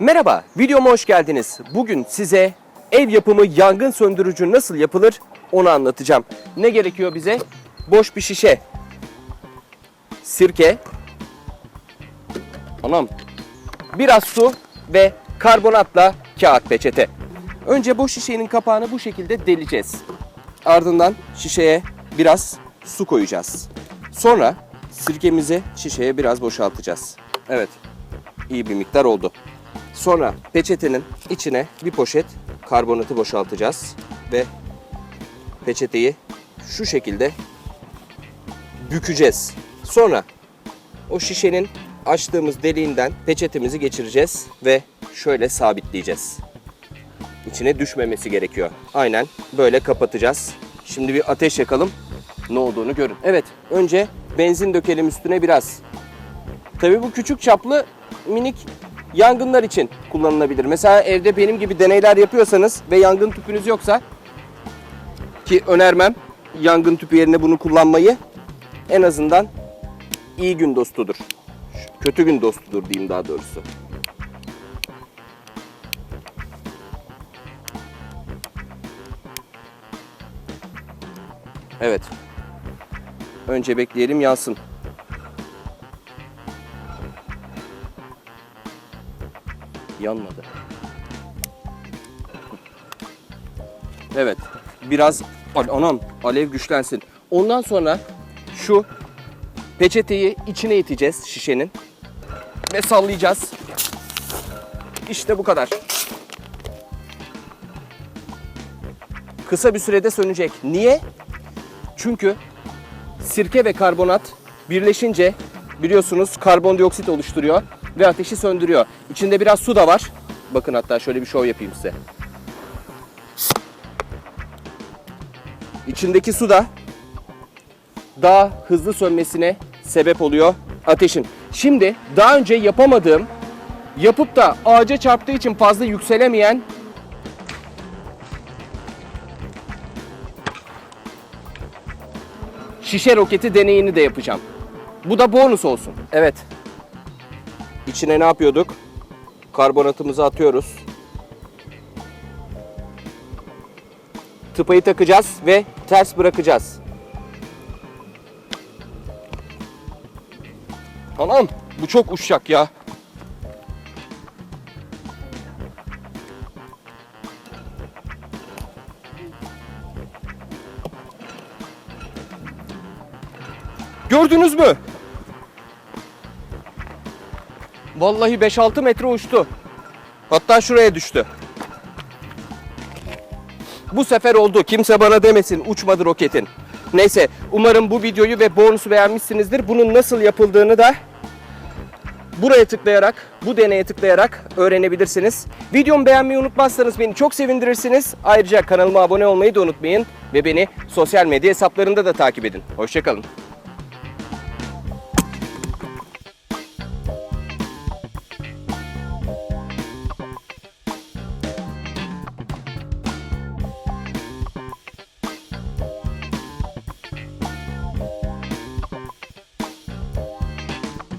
Merhaba, videoma hoş geldiniz. Bugün size ev yapımı yangın söndürücü nasıl yapılır onu anlatacağım. Ne gerekiyor bize? Boş bir şişe, sirke, anam, biraz su ve karbonatla kağıt peçete. Önce boş şişenin kapağını bu şekilde deleceğiz. Ardından şişeye biraz su koyacağız. Sonra sirkemizi şişeye biraz boşaltacağız. Evet, iyi bir miktar oldu. Sonra peçetenin içine bir poşet karbonatı boşaltacağız ve peçeteyi şu şekilde bükeceğiz. Sonra o şişenin açtığımız deliğinden peçetemizi geçireceğiz ve şöyle sabitleyeceğiz. İçine düşmemesi gerekiyor. Aynen böyle kapatacağız. Şimdi bir ateş yakalım. Ne olduğunu görün. Evet, önce benzin dökelim üstüne biraz. Tabii bu küçük çaplı minik yangınlar için kullanılabilir. Mesela evde benim gibi deneyler yapıyorsanız ve yangın tüpünüz yoksa ki önermem yangın tüpü yerine bunu kullanmayı en azından iyi gün dostudur. Kötü gün dostudur diyeyim daha doğrusu. Evet. Önce bekleyelim yansın. Yanmadı. Evet. Biraz An- anam alev güçlensin. Ondan sonra şu peçeteyi içine iteceğiz şişenin ve sallayacağız. İşte bu kadar. Kısa bir sürede sönecek. Niye? Çünkü sirke ve karbonat birleşince biliyorsunuz karbondioksit oluşturuyor ve ateşi söndürüyor. İçinde biraz su da var. Bakın hatta şöyle bir şov yapayım size. İçindeki su da daha hızlı sönmesine sebep oluyor ateşin. Şimdi daha önce yapamadığım, yapıp da ağaca çarptığı için fazla yükselemeyen şişe roketi deneyini de yapacağım. Bu da bonus olsun. Evet. İçine ne yapıyorduk? Karbonatımızı atıyoruz. Tıpayı takacağız ve ters bırakacağız. Anam bu çok uşak ya. Gördünüz mü? Vallahi 5-6 metre uçtu. Hatta şuraya düştü. Bu sefer oldu. Kimse bana demesin uçmadı roketin. Neyse umarım bu videoyu ve bonusu beğenmişsinizdir. Bunun nasıl yapıldığını da buraya tıklayarak, bu deneye tıklayarak öğrenebilirsiniz. Videomu beğenmeyi unutmazsanız beni çok sevindirirsiniz. Ayrıca kanalıma abone olmayı da unutmayın ve beni sosyal medya hesaplarında da takip edin. Hoşçakalın.